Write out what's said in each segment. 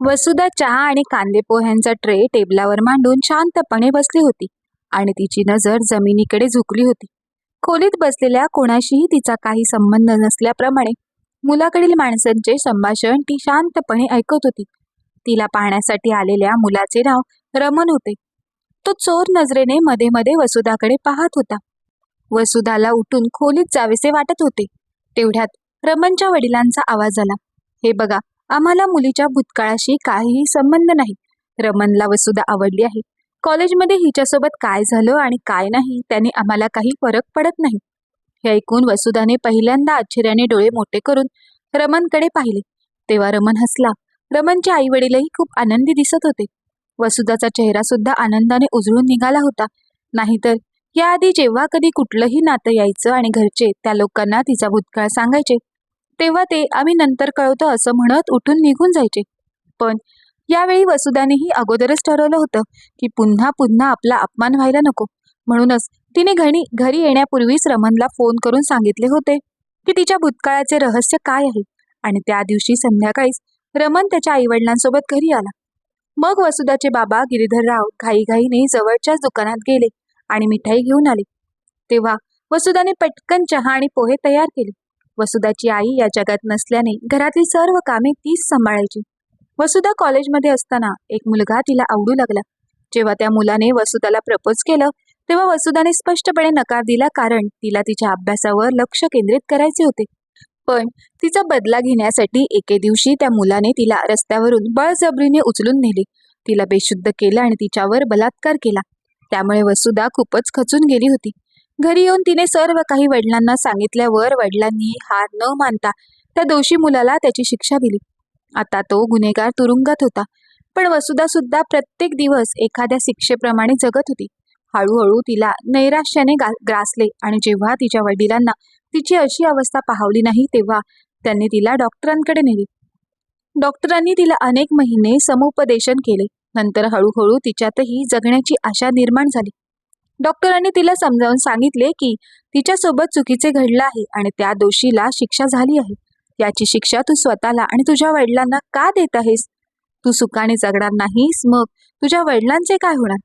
वसुधा चहा आणि कांदे पोह्यांचा ट्रे टेबलावर मांडून शांतपणे बसली होती आणि तिची नजर जमिनीकडे झुकली होती. खोलीत बसलेल्या कोणाशीही तिचा काही संबंध नसल्याप्रमाणे मुलाकडील माणसांचे संभाषण ती शांतपणे ऐकत होती. तिला पाहण्यासाठी आलेल्या मुलाचे नाव रमन होते. तो चोर नजरेने मध्ये मध्ये वसुधाकडे पाहत होता. वसुधाला उठून खोलीत जावेसे वाटत होते. तेवढ्यात रमनच्या वडिलांचा आवाज आला. हे बघा आम्हाला मुलीच्या भूतकाळाशी काहीही संबंध नाही. रमनला वसुधा आवडली आहे. कॉलेजमध्ये हिच्यासोबत काय झालं आणि काय नाही त्याने आम्हाला काही फरक पडत नाही. हे ऐकून वसुधाने पहिल्यांदा आश्चर्याने डोळे मोठे करून रमनकडे पाहिले. तेव्हा रमन हसला. रमनचे आई वडीलही खूप आनंदी दिसत होते. वसुधाचा चेहरा सुद्धा आनंदाने उजळून निघाला होता. नाहीतर याआधी जेव्हा कधी कुठलंही नातं यायचं आणि घरचे त्या लोकांना तिचा भूतकाळ सांगायचे तेव्हा ते आम्ही नंतर कळवतो असं म्हणत उठून निघून जायचे. पण यावेळी वसुधानेही अगोदरच ठरवलं होतं की पुन्हा पुन्हा आपला अपमान व्हायला नको. म्हणूनच तिने घणी घरी येण्यापूर्वीच रमनला फोन करून सांगितले होते की तिच्या भूतकाळाचे रहस्य काय आहे आणि त्या दिवशी संध्याकाळीच रमन त्याच्या आईवडिलांसोबत घरी आला. मग वसुधाचे बाबा गिरीधरराव घाईघाईने जवळच्याच दुकानात गेले आणि मिठाई घेऊन आले. तेव्हा वसुधाने पटकन चहा आणि पोहे तयार केले. वसुधाची आई या जगात नसल्याने घरातील सर्व कामे तीच सांभाळायची. वसुधा कॉलेजमध्ये असताना एक मुलगा तिला आवडू लागला. जेव्हा त्या मुलाने वसुधाला प्रपोज केलं तेव्हा वसुधाने स्पष्टपणे नकार दिला कारण तिला तिच्या अभ्यासावर लक्ष केंद्रित करायचे होते. पण तिचा बदला घेण्यासाठी एके दिवशी त्या मुलाने तिला रस्त्यावरून बळजबरीने उचलून नेले. तिला बेशुद्ध केलं आणि तिच्यावर बलात्कार केला. त्यामुळे वसुधा खूपच खचून गेली होती. घरी येऊन तिने सर्व काही वडिलांना सांगितल्यावर वडिलांनी हार न मानता त्या दोषी मुलाला त्याची शिक्षा दिली. आता तो गुन्हेगार तुरुंगात होता पण वसुधा सुद्धा प्रत्येक दिवस एखाद्या शिक्षेप्रमाणे जगत होती. हळूहळू तिला नैराश्याने गा ग्रासले आणि जेव्हा तिच्या वडिलांना तिची अशी अवस्था पाहवली नाही तेव्हा त्यांनी तिला डॉक्टरांकडे नेली. डॉक्टरांनी तिला अनेक महिने समुपदेशन केले. नंतर हळूहळू तिच्यातही जगण्याची आशा निर्माण झाली. डॉक्टरांनी तिला समजावून सांगितले की तिच्यासोबत चुकीचे घडलं आहे आणि त्या दोषीला शिक्षा झाली आहे. याची शिक्षा तू स्वतःला आणि तुझ्या वडिलांना का देत आहेस? तू सुखाने जगणार नाहीस मग तुझ्या वडिलांचे काय होणार?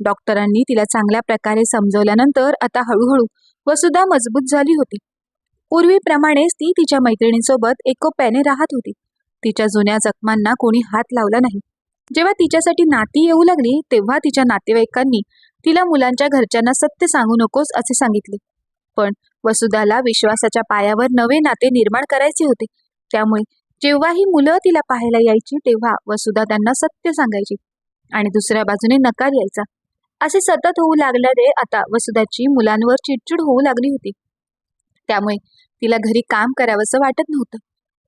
डॉक्टरांनी तिला चांगल्या प्रकारे समजवल्यानंतर आता हळूहळू वसुधा मजबूत झाली होती. पूर्वीप्रमाणेच ती तिच्या मैत्रिणींसोबत एकोप्याने राहत होती. तिच्या जुन्या जखमांना कोणी हात लावला नाही. जेव्हा तिच्यासाठी नाती येऊ लागली तेव्हा तिच्या नातेवाईकांनी तिला मुलांच्या घरच्यांना सत्य सांगू नकोस असे सांगितले. पण वसुधाला विश्वासाच्या पायावर नवे नाते निर्माण करायचे होते. त्यामुळे जेव्हाही मुलं तिला पाहायला यायची तेव्हा वसुधा त्यांना सत्य सांगायची आणि दुसऱ्या बाजूने नकार यायचा. असे सतत होऊ लागल्याने आता वसुधाची मुलांवर चिडचिड होऊ लागली होती. त्यामुळे तिला घरी काम करावंसं वाटत नव्हतं.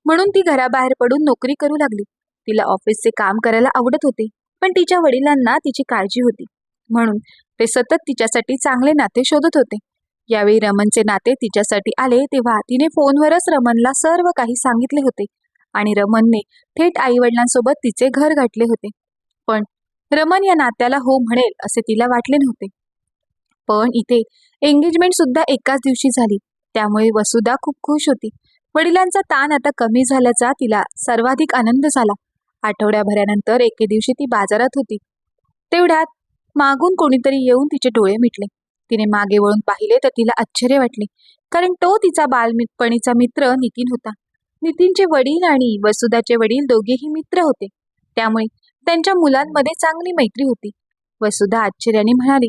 म्हणून ती घराबाहेर पडून नोकरी करू लागली. तिला ऑफिसचे काम करायला आवडत होते पण तिच्या वडिलांना तिची काळजी होती. म्हणून ते सतत तिच्यासाठी चांगले नाते शोधत होते. यावेळी रमनचे नाते तिच्यासाठी आले तेव्हा तिने फोनवरच रमनला सर्व काही सांगितले होते आणि रमनने थेट आईवडिलांसोबत तिचे घर गाठले होते. पण रमन या नात्याला हो म्हणेल असे तिला वाटले नव्हते. पण इथे एंगेजमेंट सुद्धा एकाच दिवशी झाली. त्यामुळे वसुधा खूप खुश होती. वडिलांचा ताण आता कमी झाल्याचा तिला सर्वाधिक आनंद झाला. आठवड्याभरानंतर एके दिवशी ती बाजारात होती. तेवढ्यात मागून कोणीतरी येऊन तिचे डोळे मिटले. तिने मागे वळून पाहिले तर तिला आश्चर्य वाटले कारण तो तिचा बालमितपणीचा मित्र नितीन होता. नितीनचे वडील आणि वसुधाचे वडील दोघेही मित्र होते. त्यामुळे त्यांच्या मुलांमध्ये चांगली मैत्री होती. वसुधा आश्चर्याने म्हणाली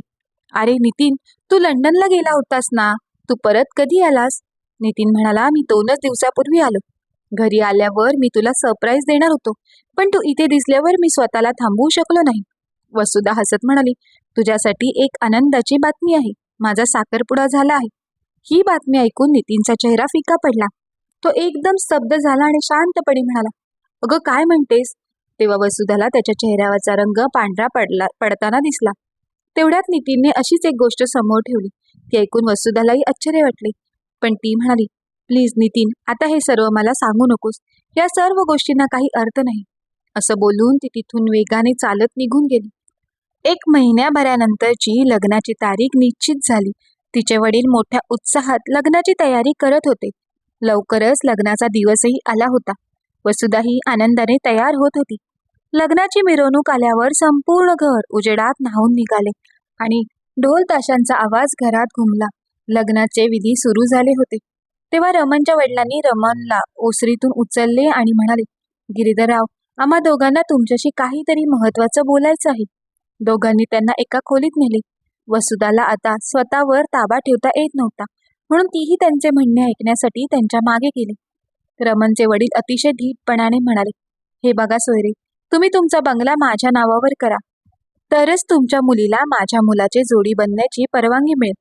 अरे नितीन तू लंडनला गेला होतास ना? तू परत कधी आलास? नितीन म्हणाला मी दोनच दिवसापूर्वी आलो. घरी आल्यावर मी तुला सरप्राईज देणार होतो पण तू इथे दिसल्यावर मी स्वतःला थांबवू शकलो नाही. वसुधा हसत म्हणाली तुझ्यासाठी एक आनंदाची बातमी आहे. माझा साखरपुडा झाला आहे. ही बातमी ऐकून नितीनचा चेहरा फिका पडला. तो एकदम स्तब्ध झाला आणि शांतपणे म्हणाला अगं काय म्हणतेस? तेव्हा वसुधाला त्याच्या चेहऱ्यावरचा रंग पांढरा पडला पडताना दिसला. तेवढ्यात नितीनने अशीच एक गोष्ट समोर ठेवली. ती ऐकून वसुधालाही आश्चर्य वाटले. पण ती म्हणाली प्लीज नितीन आता हे सर्व मला सांगू नकोस. या सर्व गोष्टींना काही अर्थ नाही. असं बोलून ती तिथून वेगाने चालत निघून गेली. एक महिन्याभरानंतरची लग्नाची तारीख निश्चित झाली. तिचे वडील मोठ्या उत्साहात लग्नाची तयारी करत होते. लवकरच लग्नाचा दिवसही आला होता. वसुधा ही आनंदाने तयार होत होती. लग्नाची मिरवणूक आल्यावर संपूर्ण घर उजेडात न्हावून निघाले आणि ढोल ताशांचा आवाज घरात घुमला. लग्नाचे विधी सुरू झाले होते. तेव्हा रमणच्या वडिलांनी रमणला ओसरीतून उचलले आणि म्हणाले गिरीधरराव आम्हा दोघांना तुमच्याशी काहीतरी महत्वाचं बोलायचं आहे. दोघांनी त्यांना एका खोलीत नेले. वसुदाला आता स्वतःवर ताबा ठेवता येत नव्हता म्हणून तीही त्यांचे म्हणणे ऐकण्यासाठी त्यांच्या मागे गेली. रमणचे वडील अतिशय धीटपणाने म्हणाले हे बघा सोयरे तुम्ही तुमचा बंगला माझ्या नावावर करा. तरच तुमच्या मुलीला माझ्या मुलाचे जोडी बनण्याची परवानगी मिळेल.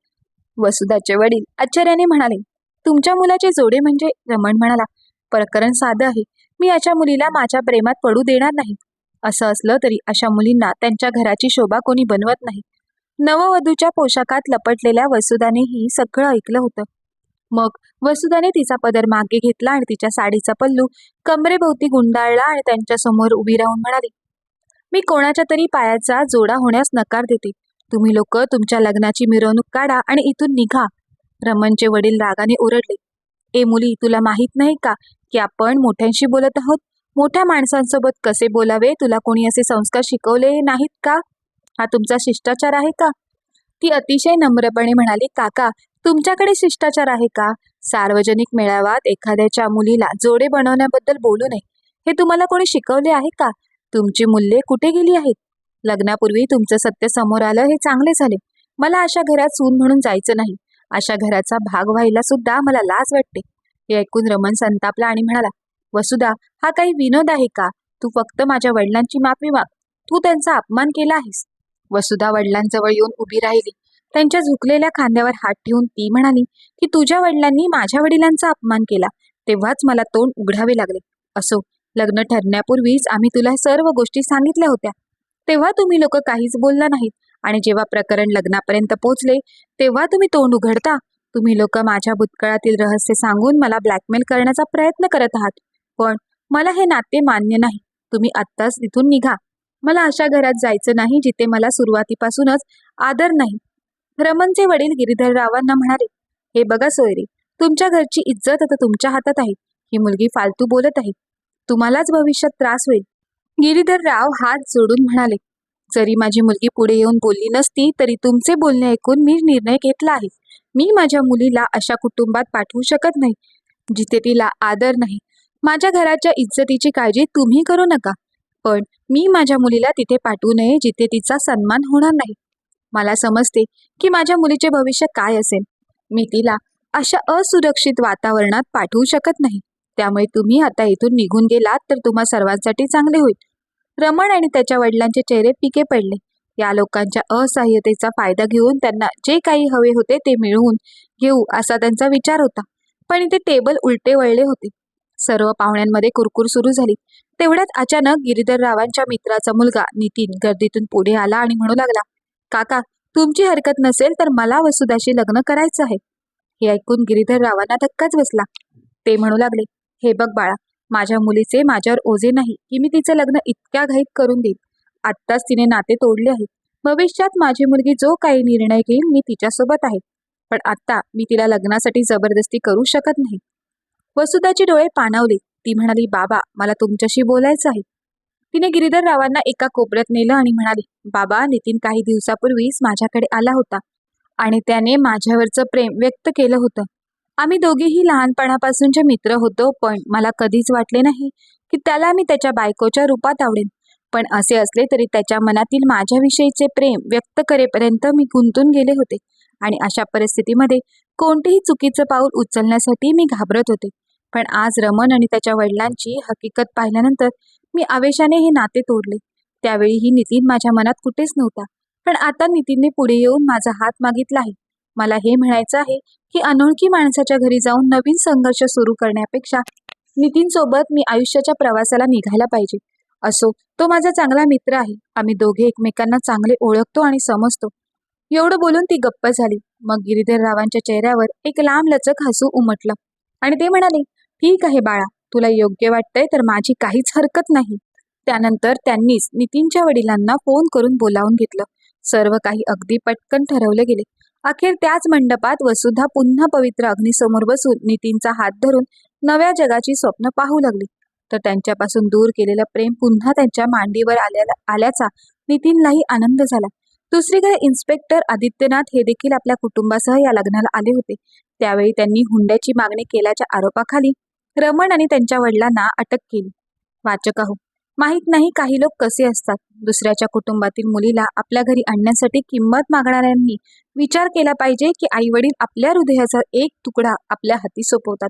वसुधाचे वडील आश्चर्याने म्हणाले तुमच्या मुलाचे जोडे म्हणजे? रमण म्हणाला प्रकरण साधं आहे. मी अशा मुलीला माझ्या प्रेमात पडू देणार नाही. असं असलं तरी अशा मुलींना त्यांच्या घराची शोभा कोणी बनवत नाही. नववधूच्या पोशाखात लपटलेल्या वसुदानेही सगळं ऐकलं होतं. मग वसुदाने तिचा पदर मागे घेतला आणि तिच्या साडीचा पल्लू कमरेभोवती गुंडाळला आणि त्यांच्यासमोर उभी राहून म्हणाली मी कोणाच्या तरी पायाचा जोडा होण्यास नकार देते. तुम्ही लोक तुमच्या लग्नाची मिरवणूक काढा आणि इथून निघा. रमणचे वडील रागाने ओरडले ए मुली तुला माहीत नाही का की आपण मोठ्यांशी बोलत आहोत? मोठ्या माणसांसोबत कसे बोलावे? तुला कोणी असे संस्कार शिकवले नाहीत का? हा तुमचा शिष्टाचार आहे का? ती अतिशय नम्रपणे म्हणाली काका तुमच्याकडे शिष्टाचार आहे का? सार्वजनिक मेळाव्यात एखाद्याच्या मुलीला जोडे बनवण्याबद्दल बोलू नये. हे तुम्हाला कोणी शिकवले आहे का? तुमची मूल्ये कुठे गेली आहेत? लग्नापूर्वी तुमचं सत्य समोर आलं हे चांगले झाले. मला अशा घरात सून म्हणून जायचं नाही. अशा घराचा भाग व्हायला सुद्धा मला लाज वाटते. हे ऐकून रमण संतापला आणि म्हणाला वसुधा हा काही विनोद आहे का? तू फक्त माझ्या वडिलांची माफी माग. तू त्यांचा अपमान केला आहेस. वसुधा वडिलांजवळ येऊन उभी राहिली. त्यांच्या झुकलेल्या खांद्यावर हात ठेवून ती म्हणाली की तुझ्या वडिलांनी माझ्या वडिलांचा अपमान केला. तेव्हाच मला तोंड उघडावे लागले. असो लग्न ठरण्यापूर्वीच आम्ही तुला सर्व गोष्टी सांगितल्या होत्या. तेव्हा तुम्ही लोक काहीच बोलला नाहीत. आणि जेव्हा प्रकरण लग्नापर्यंत पोहोचले तेव्हा तुम्ही तोंड उघडता. तुम्ही लोक माझ्या भूतकाळातील रहस्य सांगून मला ब्लॅकमेल करण्याचा प्रयत्न करत आहात. पण मला हे नाते मान्य नाही. तुम्ही आत्ताच इथून निघा. मला अशा घरात जायचं नाही जिथे मला सुरुवातीपासूनच आदर नाही. रमणचे वडील गिरीधररावांना म्हणाले हे बघा सोयरे तुमच्या घरची इज्जत आता तुमच्या हातात आहे. ही मुलगी फालतू बोलत आहे. तुम्हालाच भविष्यात त्रास होईल. गिरीधरराव हात जोडून म्हणाले जरी माझी मुलगी पुढे येऊन बोलली नसती तरी तुमचे बोलणे ऐकून मी निर्णय घेतला आहे. मी माझ्या मुलीला अशा कुटुंबात पाठवू शकत नाही जिथे तिला आदर नाही. माझ्या घराच्या इज्जतीची काळजी तुम्ही करू नका. पण मी माझ्या मुलीला तिथे पाठवू नये जिथे तिचा सन्मान होणार नाही. मला समजते की माझ्या मुलीचे भविष्य काय असेल. मी तिला अशा असुरक्षित वातावरणात पाठवू शकत नाही. त्यामुळे तुम्ही आता इथून निघून गेलात तर तुम्हा सर्वांसाठी चांगले होईल. रमण आणि त्याच्या वडिलांचे चेहरे पिके पडले. या लोकांच्या असहाय्यतेचा फायदा घेऊन त्यांना जे काही हवे होते ते मिळवून घेऊ असा त्यांचा विचार होता. पण इथे टेबल उलटे वळले होते. सर्व पाहुण्यांमध्ये कुरकुर सुरू झाली. तेवढ्यात अचानक गिरीधररावांच्या मित्राचा मुलगा नितीन गर्दीतून पुढे आला आणि म्हणू लागला काका तुमची हरकत नसेल तर मला वसुधाशी लग्न करायचं आहे. हे ऐकून गिरीधररावांना धक्काच बसला. ते म्हणू लागले हे बघ बाळा माझ्या मुलीचे माझ्यावर ओझे नाही की मी तिचं लग्न इतक्या घाईत करून देईन. आत्ताच तिने नाते तोडले आहे. भविष्यात माझी मुलगी जो काही निर्णय घेईल मी तिच्यासोबत आहे. पण आत्ता मी तिला लग्नासाठी जबरदस्ती करू शकत नाही. वसुधाची डोळे पाणावले. ती म्हणाली बाबा मला तुमच्याशी बोलायचं आहे. तिने गिरीधर रावांना एका कोपऱ्यात नेलं आणि म्हणाली बाबा नितीन काही दिवसापूर्वीच माझ्याकडे आला होता आणि त्याने माझ्यावरचं प्रेम व्यक्त केलं होतं. आम्ही दोघेही लहानपणापासूनचे मित्र होतो पण मला कधीच वाटले नाही की त्याला मी त्याच्या बायकोच्या रूपात आवडेन. पण असे असले तरी त्याच्या मनातील माझ्याविषयीचे प्रेम व्यक्त करेपर्यंत मी गुंतून गेले होते. आणि अशा परिस्थितीमध्ये कोणतेही चुकीचं पाऊल उचलण्यासाठी मी घाबरत होते. पण आज रमन आणि त्याच्या वडिलांची हकीकत पाहिल्यानंतर मी आवेशाने हे नाते तोडले. त्यावेळीही नितीन माझ्या मनात कुठेच नव्हता. पण आता नितीनने पुढे येऊन माझा हात मागितला आहे. मला हे म्हणायचं आहे की अनोळखी माणसाच्या घरी जाऊन नवीन संघर्ष सुरू करण्यापेक्षा नितीन सोबत मी आयुष्याच्या प्रवासाला निघायला पाहिजे. असो तो माझा चांगला मित्र आहे. आम्ही दोघे एकमेकांना चांगले ओळखतो आणि समजतो. एवढं बोलून ती गप्प झाली. मग गिरीधररावांच्या चेहऱ्यावर एक लांब लचक हसू उमटलं. आणि ते म्हणाले ठीक आहे बाळा तुला योग्य वाटतंय तर माझी काहीच हरकत नाही. त्यानंतर त्यांनीच नितीनच्या वडिलांना फोन करून बोलावून घेतलं. सर्व काही अगदी पटकन ठरवले गेले. अखेर त्याच मंडपात वसुधा पुन्हा पवित्र अग्नीसमोर बसून नितीनचा हात धरून नव्या जगाची स्वप्न पाहू लागली. तर त्यांच्यापासून दूर केलेलं प्रेम पुन्हा त्यांच्या मांडीवर आल्याला आल्याचा नितीनलाही आनंद झाला. दुसरीकडे इन्स्पेक्टर आदित्यनाथ हे देखील आपल्या कुटुंबासह या लग्नाला आले होते. त्यावेळी त्यांनी हुंड्याची मागणी केल्याच्या आरोपाखाली रमण आणि त्यांच्या वडिलांना अटक केली. वाचक आहो माहीत नाही काही लोक कसे असतात. दुसऱ्याच्या कुटुंबातील मुलीला आपल्या घरी आणण्यासाठी किंमत मागणाऱ्यांनी विचार केला पाहिजे की आई वडील आपल्या हृदयाचा एक तुकडा आपल्या हाती सोपवतात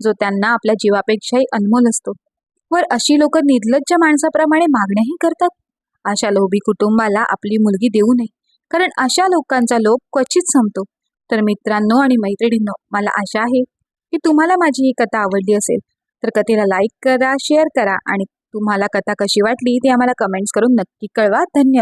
जो त्यांना आपल्या जीवापेक्षाही अनमोल असतो. वर अशी लोक निर्लज्ज माणसाप्रमाणे मागण्याही करतात. अशा लोभी कुटुंबाला आपली मुलगी देऊ नये. कारण अशा लोकांचा लोभ क्वचित संपतो. तर मित्रांनो आणि मैत्रिणींनो मला आशा आहे की तुम्हाला माझी ही कथा आवडली असेल. तर कथेला लाईक करा शेअर करा आणि तुम्हाला कथा कशी वाटली ती आम्हाला कमेंट्स करून नक्की कळवा. धन्यवाद.